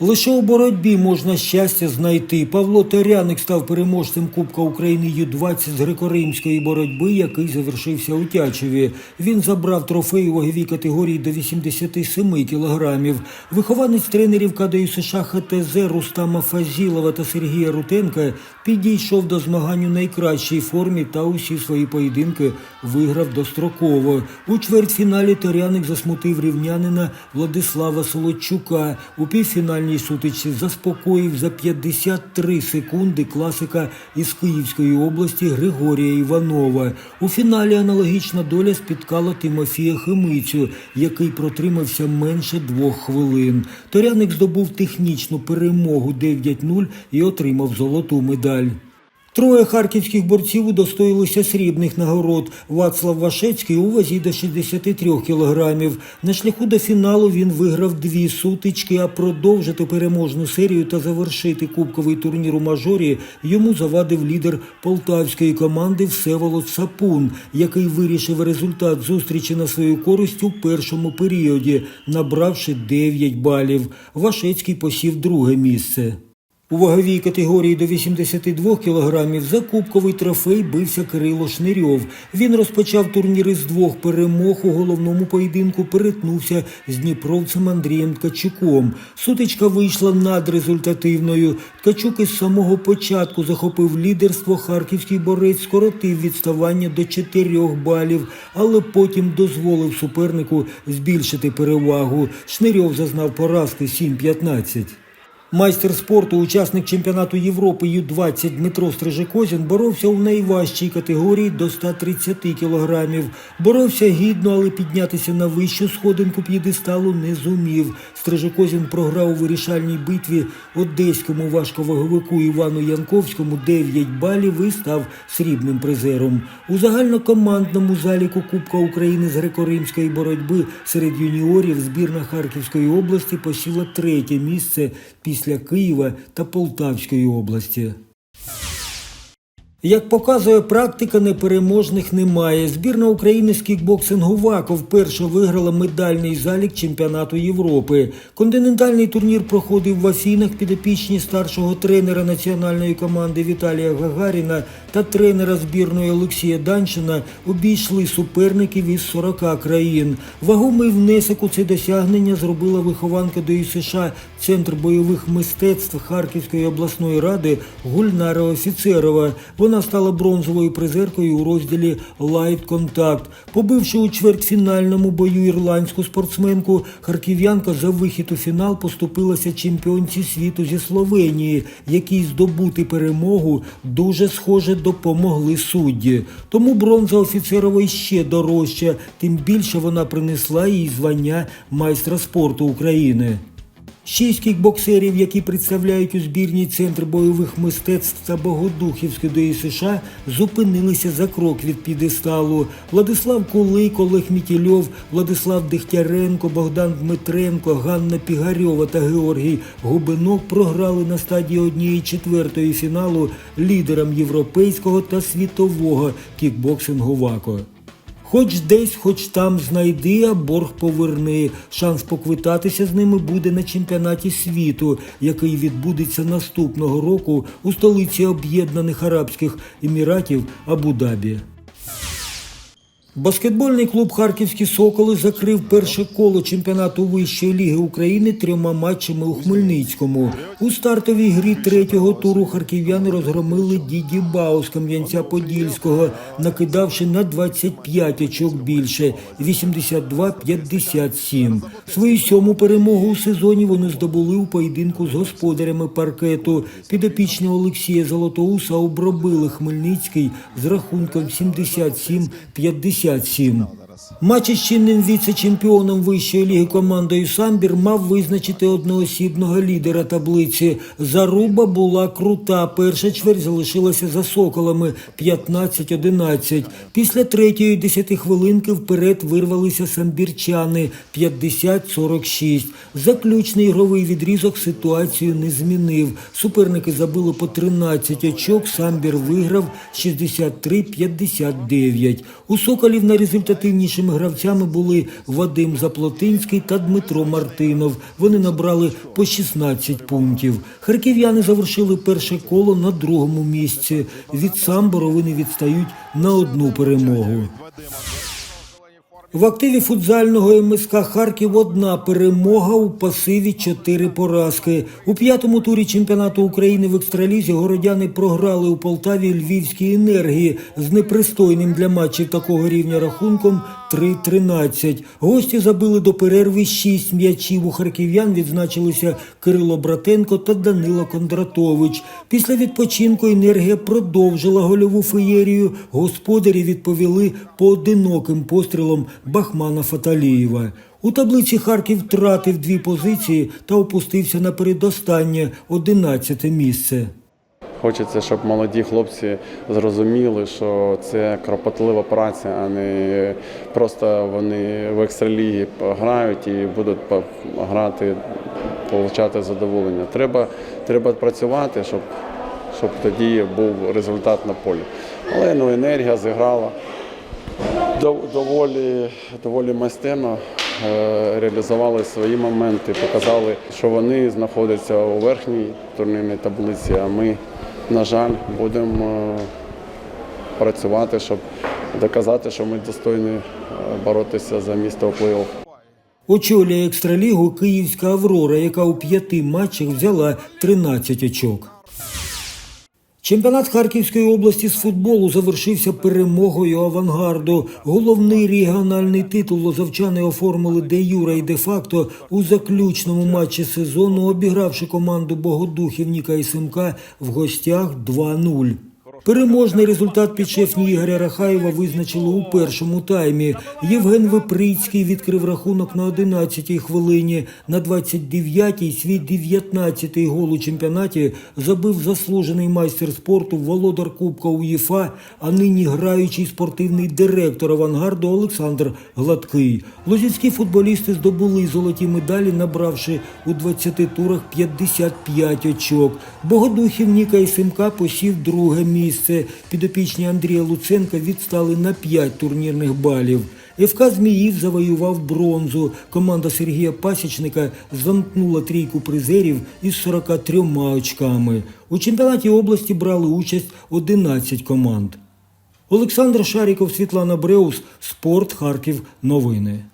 Лише у боротьбі можна щастя знайти. Павло Теряник став переможцем Кубка України Ю-20 з греко-римської боротьби, який завершився у Тячеві. Він забрав трофей у ваговій категорії до 87 кілограмів. Вихованець тренерів КДЮ США ХТЗ Рустама Фазілова та Сергія Рутенка підійшов до змагань у найкращій формі та усі свої поєдинки виграв достроково. У чвертьфіналі Теряник засмутив рівнянина Владислава Солодчука. У півфінальній сутичці заспокоїв за 53 секунди класика із Київської області Григорія Іванова. У фіналі аналогічна доля спіткала Тимофія Химицю, який протримався менше двох хвилин. Торяник здобув технічну перемогу 9-0 і отримав золоту медаль. Троє харківських борців удостоїлися срібних нагород. Вацлав Вашецький у вазі до 63 кілограмів. На шляху до фіналу він виграв дві сутички, а продовжити переможну серію та завершити кубковий турнір у мажорі йому завадив лідер полтавської команди Всеволод Сапун, який вирішив результат зустрічі на свою користь у першому періоді, набравши 9 балів. Вашецький посів друге місце. У ваговій категорії до 82 кілограмів за кубковий трофей бився Кирило Шнирьов. Він розпочав турнір із двох перемог у головному поєдинку, перетнувся з дніпровцем Андрієм Ткачуком. Сутичка вийшла надрезультативною. Ткачук із самого початку захопив лідерство. Харківський борець скоротив відставання до 4 балів, але потім дозволив супернику збільшити перевагу. Шнирьов зазнав поразки 7-15. Майстер спорту, учасник чемпіонату Європи Ю-20 Дмитро Стрижикозін боровся у найважчій категорії до 130 кілограмів. Боровся гідно, але піднятися на вищу сходинку п'єдесталу не зумів. Стрижикозін програв у вирішальній битві одеському важковаговику Івану Янковському 9 балів і став срібним призером. У загальнокомандному заліку Кубка України з греко-римської боротьби серед юніорів збірна Харківської області посіла третє місце після Києва та Полтавської області. Як показує практика, непереможних немає. Збірна України з кікбоксингу ВАКО вперше виграла медальний залік чемпіонату Європи. Континентальний турнір проходив в Афінах підопічні старшого тренера національної команди Віталія Гагаріна та тренера збірної Олексія Данчина обійшли суперників із 40 країн. Вагомий внесок у це досягнення зробила вихованка до США Центр бойових мистецтв Харківської обласної ради Гульнара Офіцерова. Вона стала бронзовою призеркою у розділі Лайт Контакт. Побивши у чвертьфінальному бою ірландську спортсменку, харків'янка за вихід у фінал поступилася чемпіонці світу зі Словенії, якій здобути перемогу дуже схоже допомогли судді. Тому бронза офіцерової ще дорожча, тим більше вона принесла їй звання майстра спорту України. Шість кікбоксерів, які представляють у збірній центр бойових мистецтв та Богодухівської ДІ США, зупинилися за крок від підесталу. Владислав Кулик, Олег Мітільов, Владислав Дегтяренко, Богдан Дмитренко, Ганна Пігарьова та Георгій Губинок програли на стадії однієї четвертої фіналу лідерам європейського та світового кікбоксингу ВАКО. Хоч десь, хоч там знайди, а борг поверни. Шанс поквитатися з ними буде на чемпіонаті світу, який відбудеться наступного року у столиці Об'єднаних Арабських Еміратів Абу-Дабі. Баскетбольний клуб Харківські Соколи закрив перше коло чемпіонату Вищої ліги України трьома матчами у Хмельницькому. У стартовій грі третього туру харків'яни розгромили Діді Бау з Кам'янця-Подільського, накидавши на 25 очок більше 82-57. Свою сьому перемогу у сезоні вони здобули у поєдинку з господарями паркету. Підопічні Олексія Золотоуса обробили Хмельницький з рахунком 77-57. Матч із чинним віце-чемпіоном вищої ліги командою Самбір мав визначити одноосібного лідера таблиці. Заруба була крута. Перша чверть залишилася за соколами 15-11. Після третьої десятихвилинки вперед вирвалися самбірчани 50-46. Заключний ігровий відрізок ситуацію не змінив. Суперники забили по 13 очок. Самбір виграв 63-59. У соколів на результативній найсильнішими гравцями були Вадим Заплотинський та Дмитро Мартинов. Вони набрали по 16 пунктів. Харків'яни завершили перше коло на другому місці. Від самбору вони відстають на одну перемогу. В активі футзального МСК Харків одна перемога у пасиві чотири поразки. У п'ятому турі чемпіонату України в екстралізі городяни програли у Полтаві Львівській енергії з непристойним для матчів такого рівня рахунком 3-13. Гості забили до перерви шість м'ячів. У харків'ян відзначилися Кирило Братенко та Данило Кондратович. Після відпочинку енергія продовжила гольову феєрію. Господарі відповіли поодиноким пострілом Бахмана Фаталієва. У таблиці Харків втратив дві позиції та опустився на передостаннє 11 місце. Хочеться, щоб молоді хлопці зрозуміли, що це кропотлива праця, а не просто вони в екстралігі грають і будуть грати, отримати задоволення. Треба, треба працювати, щоб, щоб тоді був результат на полі. Але ну, енергія зіграла доволі, доволі майстерно. е, Реалізували свої моменти, показали, що вони знаходяться у верхній турнірній таблиці, а ми, на жаль, будемо е, працювати, щоб доказати, що ми достойні е, боротися за місто у плей-офф. Очолює екстралігу Київська Аврора, яка у п'яти матчах взяла 13 очок. Чемпіонат Харківської області з футболу завершився перемогою авангарду. Головний регіональний титул лозовчани оформили де Юра і де факто у заключному матчі сезону, обігравши команду Богодухів Ніка Симка в гостях 2-0. Переможний результат підшефні Ігоря Рахаєва визначили у першому таймі. Євген Виприцький відкрив рахунок на 11-й хвилині. На 29-й свій 19-й гол у чемпіонаті забив заслужений майстер спорту володар Кубка УЄФА, а нині граючий спортивний директор авангарду Олександр Гладкий. Лозівські футболісти здобули золоті медалі, набравши у 20 турах 55 очок. Богодухів Ніка і Симка посів друге місце. Підопічні Андрія Луценка відстали на 5 турнірних балів. ФК Зміїв завоював бронзу. Команда Сергія Пасічника замкнула трійку призерів із 43 очками. У чемпіонаті області брали участь 11 команд. Олександр Шаріков, Світлана Бреус, Спорт Харків. Новини.